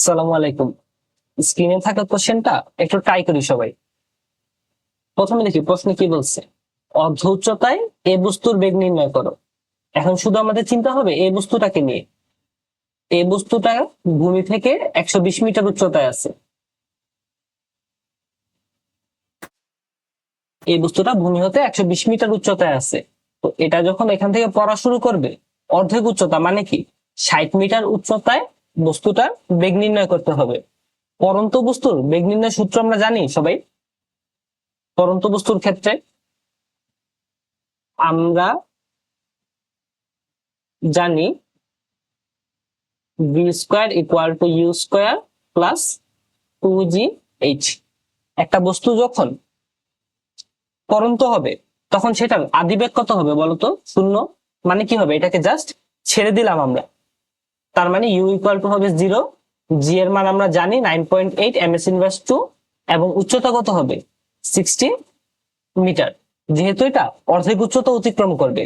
আসসালামু আলাইকুম। স্ক্রিনে থাকা কোশ্চেনটা একটু ট্রাই করি সবাই। প্রথমে দেখি, প্রশ্নে কি বলছে? অর্ধ উচ্চতায় এ বস্তুর বেগ নির্ণয় করো। এখন শুধু আমাদের চিন্তা হবে এই বস্তুটাকে নিয়ে। এই বস্তুটা ভূমি থেকে একশো বিশ মিটার উচ্চতায় আছে। এই বস্তুটা ভূমি হতে একশো বিশ মিটার উচ্চতায় আছে। তো এটা যখন এখান থেকে পড়া শুরু করবে, অর্ধেক উচ্চতা মানে কি? ষাট মিটার উচ্চতায় বস্তুটার বেগ নির্ণয় করতে হবে। পরন্ত বস্তুর বেগ নির্ণয় সূত্র আমরা জানি সবাই। পরন্ত বস্তুর ক্ষেত্রে আমরা জানি V square equal to U square plus two G H একটা বস্তু যখন পরন্ত হবে, তখন সেটার আদিবেগ কত হবে বলতো? শূন্য। মানে কি হবে? এটাকে জাস্ট ছেড়ে দিলাম আমরা। তার মানে ইউ ইকুয়াল টু হবে জিরো জি এর মান আমরা জানি nine point eight M S inverse two এবং উচ্চতা কত হবে? সিক্সটি মিটার যেহেতু এটা অর্ধেক উচ্চতা অতিক্রম করবে।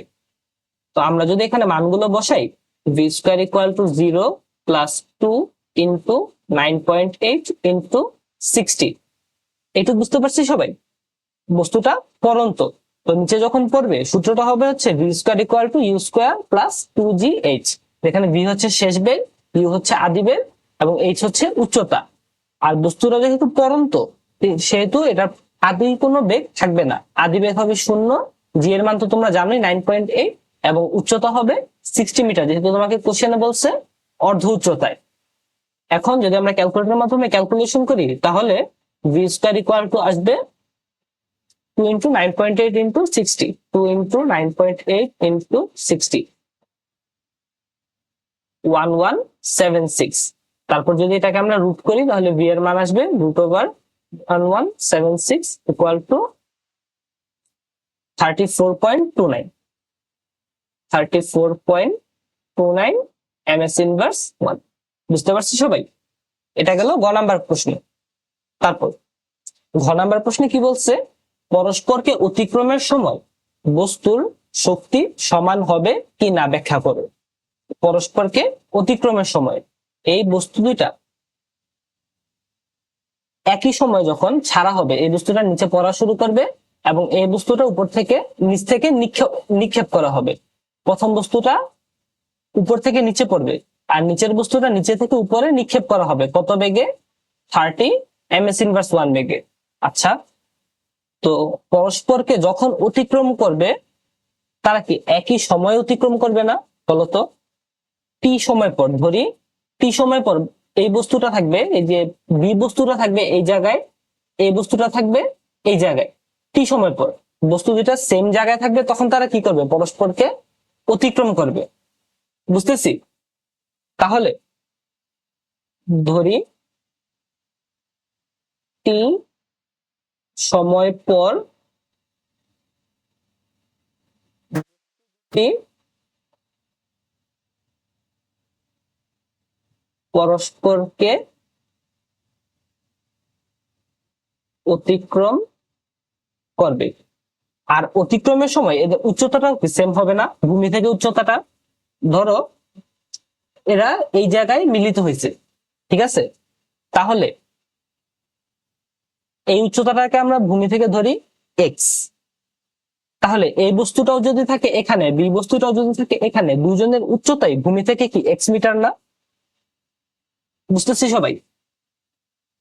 তো আমরা যদি এখানে মানগুলো বসাই V square equal to zero plus two into nine point eight into sixty এইটুকু বুঝতে পারছি সবাই? বস্তুটা পরন্ত। তো নিচে যখন পড়বে, সূত্রটা হবে হচ্ছে V square equal to U square plus two G H এখানে ভি হচ্ছে শেষ বেগ ইউ হচ্ছে আদি বেগ এবং এইচ হচ্ছে উচ্চতা। আর বস্তুটা যেহেতু পরন্ত সেহেতু এটা আদি কোনো বেগ থাকবে না। আদি বেগ হবে শূন্য জি এর মান তো তোমরা জানোই নাইন পয়েন্ট এইট এবং উচ্চতা হবে সিক্সটি মিটার যেহেতু তোমাকে কোশ্চেনে বলছে অর্ধ উচ্চতায়। এখন যদি আমরা ক্যালকুলেটরের মাধ্যমে ক্যালকুলেশন করি, তাহলে ভি স্কোয়ার ইকুয়াল টু আসবে two into nine point eight into sixty two into nine point eight into sixty one one seven six তারপর যদি এটাকে আমরা রুট করি, তাহলে ভি এর মান আসবে root over one one seven six equal to thirty four point two nine thirty four point two nine M S inverse one বুঝতে পারছি সবাই? এটা গেল গ নাম্বার প্রশ্ন। তারপর, ঘ নাম্বার প্রশ্নে কি বলছে? পরস্পরকে অতিক্রমের সময় বস্তুর শক্তি সমান হবে কি না ব্যাখ্যা করো। পরস্পরকে অতিক্রমের সময় এই বস্তু দুইটা একই সময় যখন ছাড়া হবে, এই বস্তুটা নিচে পড়া শুরু করবে এবং এই বস্তুটা উপর থেকে নিচ থেকে নিক্ষেপ নিক্ষেপ করা হবে। প্রথম বস্তুটা উপর থেকে নিচে পড়বে আর নিচের বস্তুটা নিচে থেকে উপরে নিক্ষেপ করা হবে। কত বেগে? Thirty M S inverse one বেগে। আচ্ছা তো পরস্পরকে যখন অতিক্রম করবে, তারা কি একই সময় অতিক্রম করবে না বলতো? টি সময় পর, ধরি টি সময় পর, এই বস্তুটা থাকবে, এই যে বি বস্তুটা থাকবে এই জায়গায় এই বস্তুটা থাকবে এই জায়গায়। টি সময় পর, বস্তু দুটা সেম জায়গায় থাকবে, তখন তারা কি করবে? পরস্পরকে অতিক্রম করবে। বুঝতেছি? তাহলে ধরি টি সময় পর, টি পরস্পরকে অতিক্রম করবে। আর অতিক্রমের সময় এদের উচ্চতাটাও সেম হবে না? ভূমি থেকে উচ্চতাটা? ধরো, এরা এই জায়গায় মিলিত হয়েছে, ঠিক আছে? তাহলে এই উচ্চতাটাকে আমরা ভূমি থেকে ধরি এক্স তাহলে এই বস্তুটাও যদি থাকে এখানে, বি বস্তুটাও যদি থাকে এখানে, দুজনের উচ্চতাই ভূমি থেকে কি এক্স মিটার না? বুঝতেছি সবাই?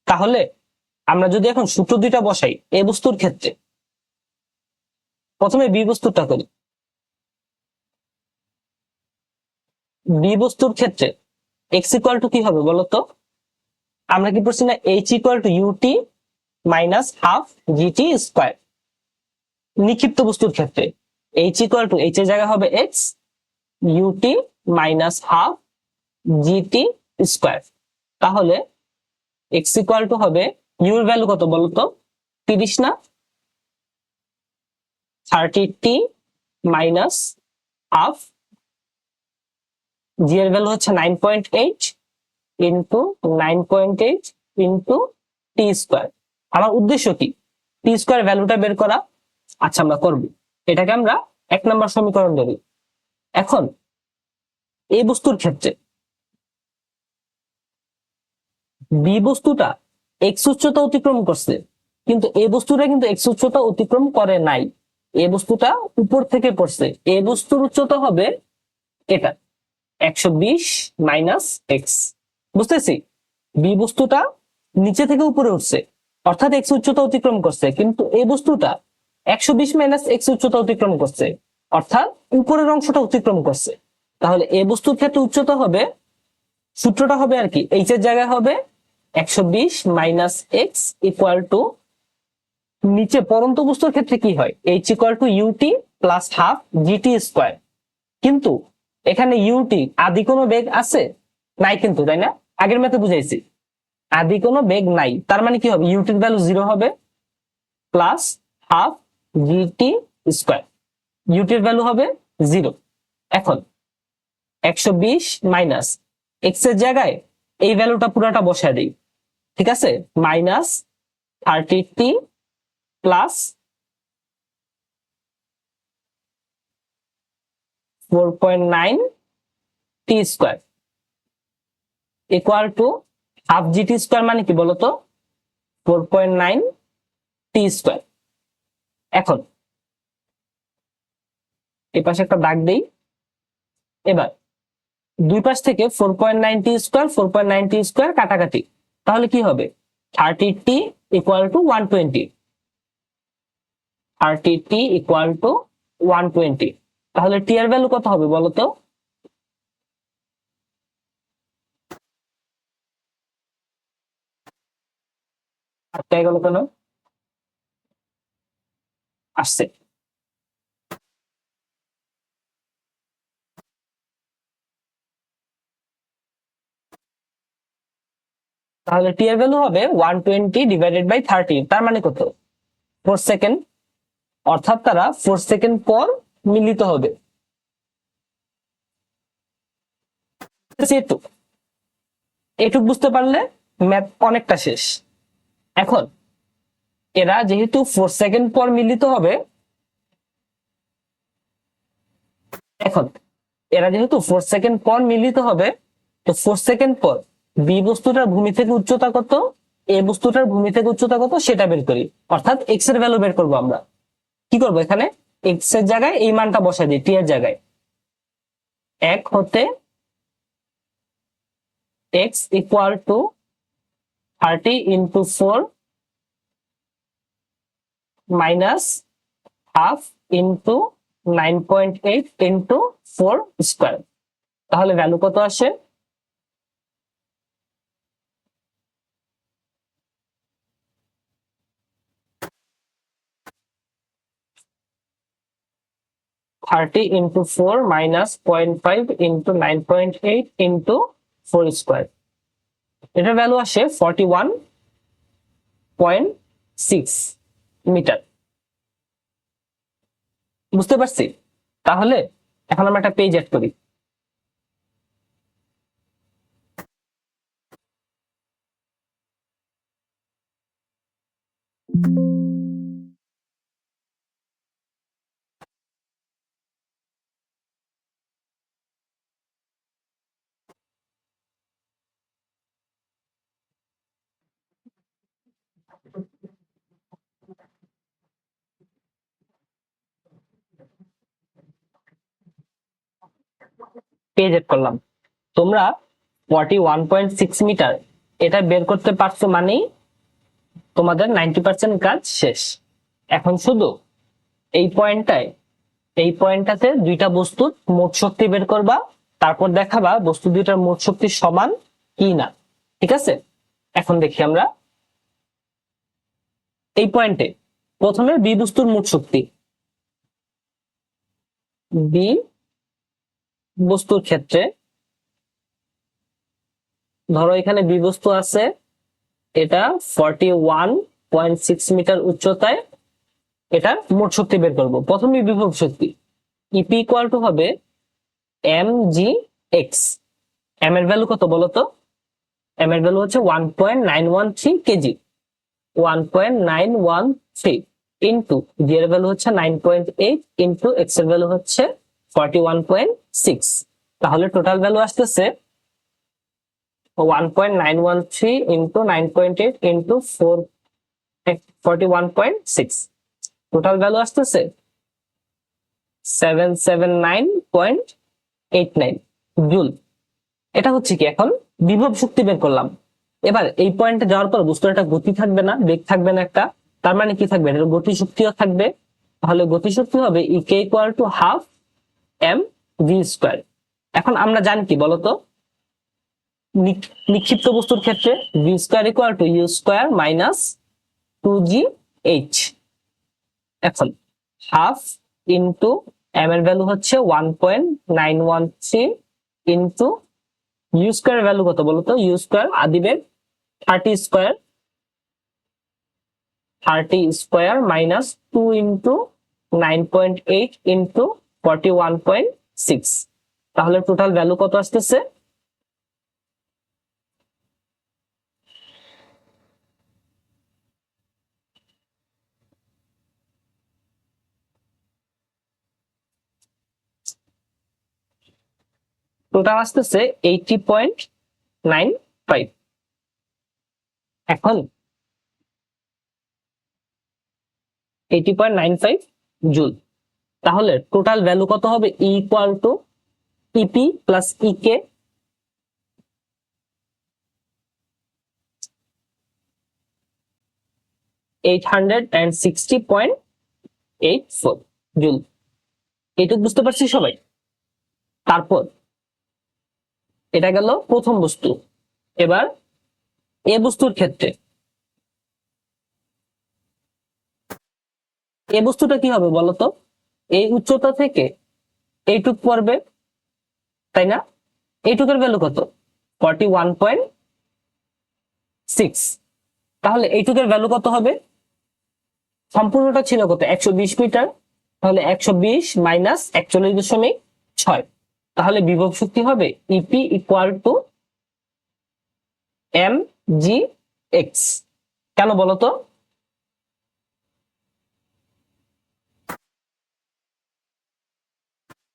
তাহলে আমরা যদি এখন সূত্র দুইটা বসাই এ বস্তুর ক্ষেত্রে, প্রথমে বি বস্তুটা করি। বি বস্তুর ক্ষেত্রে এক্স ইকুয়াল টু কি হবে বলতো? আমরা কি পড়ছি না H equal to UT minus half GT square নিক্ষিপ্ত বস্তুর ক্ষেত্রে এইচ ইকুয়াল টু এইচ এর জায়গা হবে X UT minus half GT square তাহলে এক্স ইকুয়াল টু হবে ইউর ভ্যালু কত বলতো? তিরিশ না? Thirty T minus half G এর ভ্যালু হচ্ছে nine point eight into nine point eight into T square আমার উদ্দেশ্য কি? টি স্কোয়ার ভ্যালুটা বের করা। আচ্ছা আমরা করব। এটাকে আমরা এক নম্বর সমীকরণ ধরি। এখন, এই বস্তুর ক্ষেত্রে বি বস্তুটা এক্স উচ্চতা অতিক্রম করছে, কিন্তু এ বস্তুটা কিন্তু এক্স উচ্চতা অতিক্রম করে নাই। এ বস্তুটা উপর থেকে পড়ছে। এ বস্তুর উচ্চতা হবে এটা, একশো বিশ মাইনাস এক্স বুঝতেছি? বি বস্তুটা নিচে থেকে উপরে উঠছে, অর্থাৎ এক্স উচ্চতা অতিক্রম করছে, কিন্তু এই বস্তুটা একশো বিশ মাইনাস এক্স উচ্চতা অতিক্রম করছে, অর্থাৎ উপরের অংশটা অতিক্রম করছে। তাহলে এ বস্তুর ক্ষেত্রে উচ্চতা হবে, সূত্রটা হবে আর কি এইচ এর জায়গায় হবে একশো বিশ মাইনাস এক্স ইকুয়াল টু নিচে পরন্ত বস্তুর ক্ষেত্রে কি হয়? H equal to UT plus half GT square কিন্তু এখানে ইউটি আদি কোনো বেগ আছে? নাই কিন্তু, তাই না? আগের ম্যাথে বুঝাইছি। আদি কোনো বেগ নাই। তার মানে কি হবে? ইউটির ভ্যালু জিরো হবে প্লাস হাফ জিটি স্কোয়ার ইউটির ভ্যালু হবে জিরো এখন একশো বিশ মাইনাস এক্সের জায়গায় এই ভ্যালুটা পুরাটা বসায় দিই। ঠিক আছে? Minus thirty T plus four point nine T square equal to half GT square মানে কি বলতো? Four point nine T square এখন এই পাশে একটা দাগ দেই। এবার দুই পাশ থেকে four point nine T square four point nine T square কাটাকাটি। তাহলে কি হবে? Thirty T equal to one twenty thirty T equal to one twenty তাহলে টি এর ভ্যালু কত হবে বলো তো? গেল কেন? আসছে। তাহলে টি এর ভ্যালু হবে one twenty divided by thirty তার মানে কত? ফোর সেকেন্ড অর্থাৎ তারা ফোর সেকেন্ড পর মিলিত হবে। এটুক এটুক বুঝতে পারলে ম্যাথ অনেকটা শেষ। এখন, এরা যেহেতু ফোর সেকেন্ড পর মিলিত হবে, এখন, এরা যেহেতু ফোর সেকেন্ড পর মিলিত হবে, তো ফোর সেকেন্ড পর বি বস্তুটার ভূমি থেকে উচ্চতা কত? এ বস্তুটার ভূমি থেকে উচ্চতা কত? সেটা বের করি। অর্থাৎ এক্সের ভ্যালু বের করব আমরা। কি করব এখানে? এক্সের জায়গায় এই মানটা বসাই দিই টি এর জায়গায়। এক হতে X equal to thirty into four minus half into nine point eight into four square তাহলে ভ্যালু কত আসে? Thirty into four minus point five into nine point eight into four square এটার ভ্যালু আসে forty one point six metre বুঝতে পারছি? তাহলে এখন আমরা একটা পেজ অ্যাড করি। পেজ এড করলাম। তোমরা forty one point six metre এটা বের করতে পারছ মানেই তোমাদের নাইনটি পার্সেন্ট কাজ শেষ। এখন শুধু এই পয়েন্টটায়, এই পয়েন্টটাতে দুইটা বস্তুর মোট শক্তি বের করবা, তারপর দেখাবা বস্তু দুইটার মোট শক্তি সমান কি না। ঠিক আছে? এখন দেখি আমরা। এই পয়েন্টে প্রথমে বি বস্তুর মোট শক্তি। বি বস্তুর ক্ষেত্রে, ধরো এখানে বি বস্তু আছে, এটা forty one point six metre উচ্চতায় এটা মোট শক্তি বের করব। প্রথমে বিভব শক্তি ইপি ইকুয়াল টু হবে এম জি এক্স এম এর ভ্যালু কত বলতো? এম এর ভ্যালু হচ্ছে one point nine one three kg. One point nine one three into G এর ভ্যালু হচ্ছে নাইন পয়েন্ট এইট ইন্টু এক্সের ভ্যালু হচ্ছে ফর্টি ওয়ান পয়েন্ট সিক্স তাহলে টোটাল ভ্যালু আসতেছে one point nine one three point eight into four one point six total value আসতেছে seven seven nine point eight nine joule এটা হচ্ছে কি এখন বিভব শক্তি বের করলাম। এবার এই পয়েন্টে যাওয়ার পর বস্তুর একটা গতি থাকবে না, বেগ থাকবে না একটা, তার মানে কি থাকবে? গতি শক্তিও থাকবে। তাহলে গতি শক্তি হবে E K equal to half M V square এখন আমরা জানি কি বলতো? নিক্ষিপ্ত বস্তুর ক্ষেত্রে V square equal to U square minus two G H এখন হাফ ইন্টু এম এর ভ্যালু হচ্ছে one point nine one three into U square value কত বলতো? You square আদিবের thirty square thirty square minus two into nine point eight into forty one point six তাহলে total value কত আসতেছে? Total আসতেছে eighty point nine five এখন eighty point nine five joule. তাহলে total value কত হবে? Equal to EP plus EK eight বুঝতে পারছি সবাই? তারপর, এটা গেল প্রথম বস্তু। এবার এ বস্তুর ক্ষেত্রে। এ বস্তুটা কি হবে বলতো? এই উচ্চতা থেকে এইটুক পড়বে, তাই না? এইটুকের ভ্যালু কত? ফর্টি ওয়ান পয়েন্ট সিক্স তাহলে এইটুকের ভ্যালু কত হবে? সম্পূর্ণটা ছিল কত? একশো বিশ মিটার তাহলে একশো বিশ মাইনাস একচল্লিশ দশমিক ছয়। তাহলে বিভব শক্তি হবে EP equal to M G X কেন বলতো?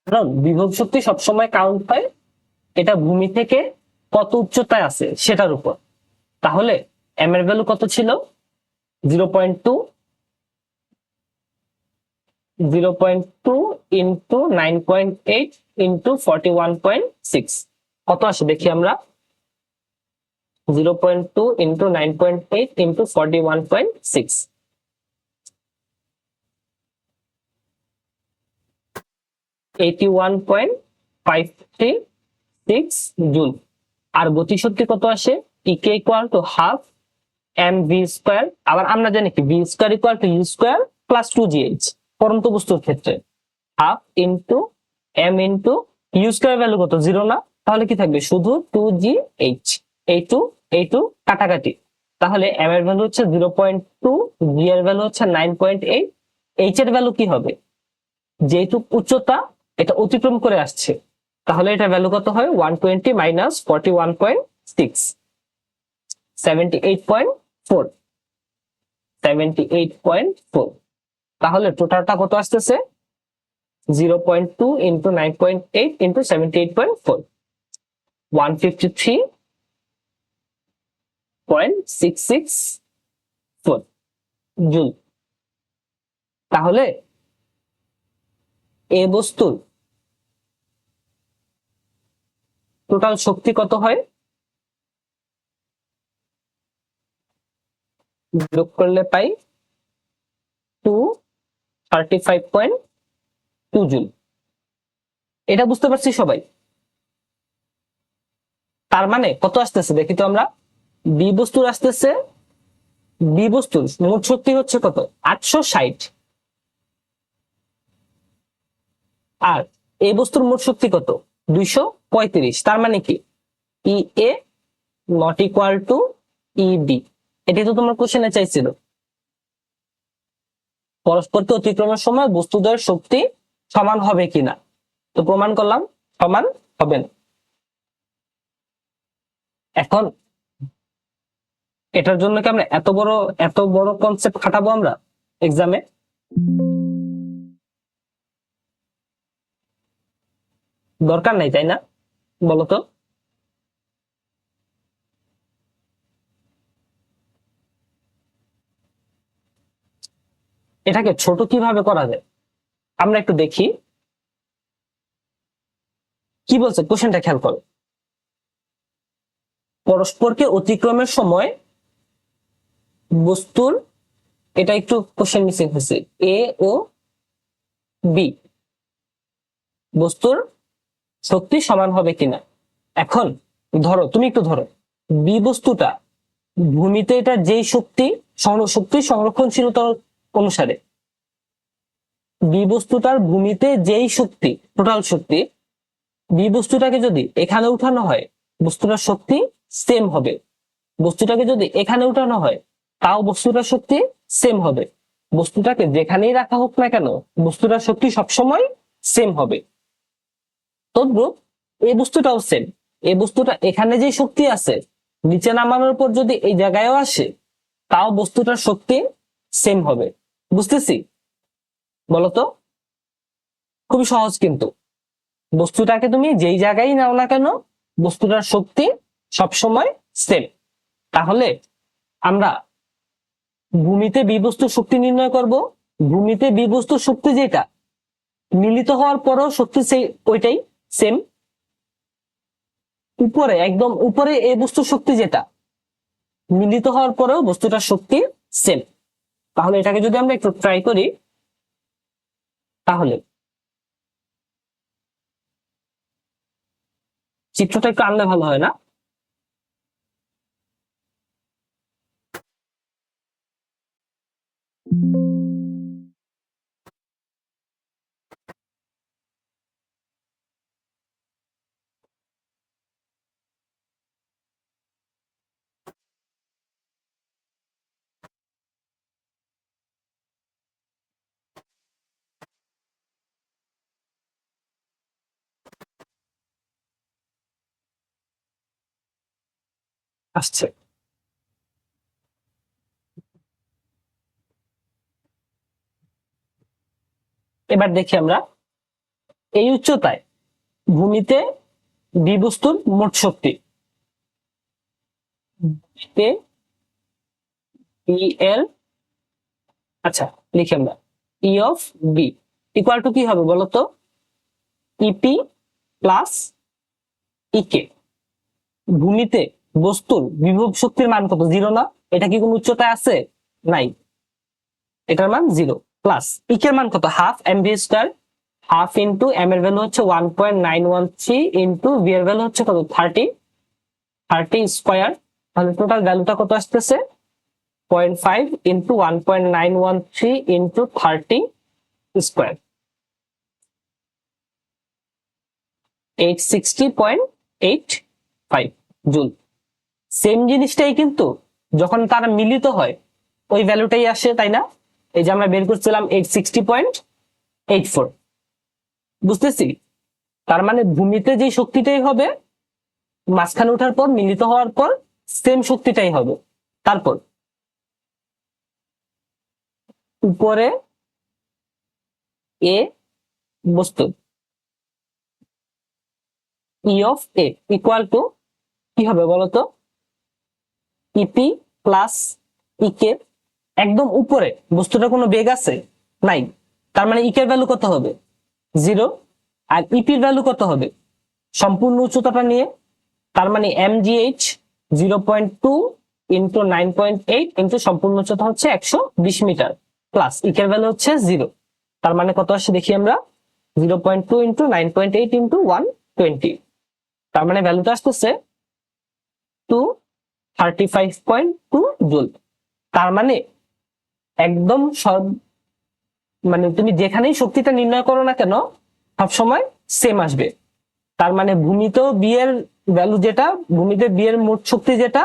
কারণ বিভব শক্তি সবসময় কাউন্ট হয় এটা ভূমি থেকে কত উচ্চতায় আছে সেটার উপর। তাহলে এম এর ভ্যালু কত ছিল? Zero point two zero point two into nine point eight into forty one point six কত আসে দেখি আমরা? Zero point two into nine point eight into forty one point six eighty one point five three six joule আর গতিশক্তি কত আসে? EK equal to half M V square আবার আমরা জানি কি? V square equal to square plus two G H পরন্ত বস্তুর ক্ষেত্রে। Half into M into U square value কত? জিরো না? তাহলে কি থাকবে? শুধু টু জি এইচ এই টু এই টু কাটাকাটি। তাহলে এম এর ভ্যালু হচ্ছে জিরো পয়েন্ট টু এর ভ্যালু হচ্ছে নাইন পয়েন্ট এইট এইচ এর ভ্যালু কি হবে? যেহেতু উচ্চতা এটা অতিক্রম করে আসছে। তাহলে এটা ভ্যালু কত হয়? One twenty minus forty one point six eight point four eight point four তাহলে টোটালটা কত আসতেছে? Zero point two into nine point eight into seventy eight point four one fifty three point six six four joule. তাহলে এ বস্তুর total শক্তি কত হয়? যোগ করলে পাই two thirty five point two joule. এটা বুঝতে পারছি সবাই? তার মানে কত আসতেছে? দেখি তো আমরা। বি বস্তুর আসতেছে, বি বস্তুর মোট শক্তি হচ্ছে কত? আটশো ষাট। আর এই বস্তুর মোট শক্তি কত? দুইশো পঁয়ত্রিশ, তার মানে কি? E A not equal to E B এটি তো তোমার কোশ্চেনে চাইছিল। পরস্পরকে অতিক্রমের সময় বস্তুদের শক্তি সমান হবে কিনা? তো প্রমাণ করলাম, সমান হবে না। এখন এটার জন্য কি আমরা এত বড় এত বড় কনসেপ্ট খাটাবো আমরা এক্সামে দরকার নাই, তাই না? বলতো? এটাকে ছোট কীভাবে করা যায়? আমরা একটু দেখি। কি বলছে? কোশ্চেনটা খেয়াল করো। পরস্পরকে অতিক্রমের সময় বস্তুর, এটা একটু কোশ্চেন মিসিং হয়েছে এ ও বি বস্তুর শক্তি সমান হবে কিনা? এখন ধরো, তুমি একটু ধরো। বি বস্তুটা ভূমিতে এটা যেই শক্তি শক্তি সংরক্ষণশীলতা অনুসারে বি বস্তুটার ভূমিতে যেই শক্তি টোটাল শক্তি বি বস্তুটাকে যদি এখানে উঠানো হয়, বস্তুটার শক্তি সেম হবে। বস্তুটাকে যদি এখানে উঠানো হয়, তাও বস্তুটার শক্তি সেম হবে। বস্তুটাকে যেখানেই রাখা হোক না কেন, বস্তুটার শক্তি সবসময় সেম হবে। তদ্রুপ এই বস্তুটাও সেম এই বস্তুটা এখানে যে শক্তি আছে, নিচে নামানোর পর যদি এই জায়গায়ও আসে, তাও বস্তুটার শক্তি সেম হবে। বুঝতেছি? বলতো? খুবই সহজ কিন্তু। বস্তুটাকে তুমি যেই জায়গায় নাও না কেন, বস্তুটার শক্তি সবসময় সেম তাহলে আমরা ভূমিতে বিবস্তু শক্তি নির্ণয় করব। ভূমিতে বিবস্তুর শক্তি যেটা, মিলিত হওয়ার পরও শক্তি সেই ওইটাই। সেম উপরে, একদম উপরে এই বস্তুর শক্তি যেটা, মিলিত হওয়ার পরেও বস্তুটার শক্তি সেম তাহলে এটাকে যদি আমরা একটু ট্রাই করি, তাহলে চিত্রটা একটু আনলে ভালো হয় না? আসছে। এবার দেখি আমরা, এই উচ্চতায় ভূমিতে বিবস্তুর মোট শক্তি এল আচ্ছা লিখি আমরা E of B equal to কি হবে বলতো? ইপি প্লাস ইকে ভূমিতে বস্তুর বিভব শক্তির মান কত? জিরো না? এটা কি কোন উচ্চতায় আছে? নাই। এটার মান জিরো প্লাস ইকের মান কত? Half M V square. Half into M এর ভ্যালু হচ্ছে one point nine one three into V এর ভ্যালু হচ্ছে কত? থার্টি। Thirty square. তাহলে টোটাল ভ্যালুটা কত আসতেছে? Point five into one point nine one three into thirty square. Eight sixty point eight five joule. Same জিনিসটাই কিন্তু যখন তারা মিলিত হয়, ওই ভ্যালুটাই আসে, তাই না? এই যে আমরা বের করছিলাম এইট সিক্সটি পয়েন্ট ফোর বুঝতেছি? তার মানে ভূমিতে যে শক্তিটাই হবে, মাঝখানে ওঠার পর, মিলিত হওয়ার পর সেম শক্তিটাই হবে। তারপর, উপরে এ বস্তু E of A equal to কি হবে বলতো? ইপি প্লাস ইকে একদম উপরে, বস্তুটা কোনো বেগ আছে? নাই। তার মানে ইকের ভ্যালু কত হবে? জিরো আর ইপির ভ্যালু কত হবে? সম্পূর্ণ উচ্চতাটা নিয়ে, তার মানে M GH zero point two into nine point eight into সম্পূর্ণ উচ্চতা হচ্ছে একশো বিশ মিটার প্লাস ইকের ভ্যালু হচ্ছে জিরো তার মানে কত আসে দেখি আমরা? Zero point two into nine point eight into one twenty তার মানে ভ্যালুটা আসতেছে two thirty five point two joule তার মানে একদম সব মানে তুমি যেখানেই শক্তিটা নির্ণয় করো না কেন সবসময় সেম আসবে। তার মানে ভূমিতেও বিয়ের ভ্যালু যেটা, ভূমিতে বিয়ের মোট শক্তি যেটা,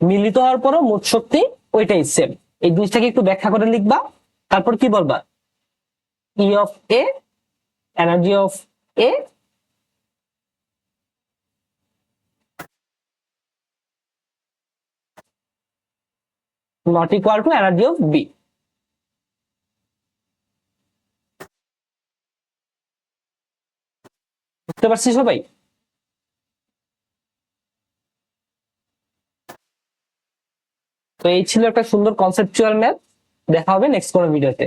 মিলিত হওয়ার পরও মোট শক্তি ওইটাই সেম এই জিনিসটাকে একটু ব্যাখ্যা করে লিখবা। তারপর কি বলবা? E of A energy of A not equal to energy of B. বুঝতে পারছি সবাই? তো এই ছিল একটা সুন্দর কনসেপচুয়াল ম্যাথ দেখা হবে নেক্সট কোনো ভিডিওতে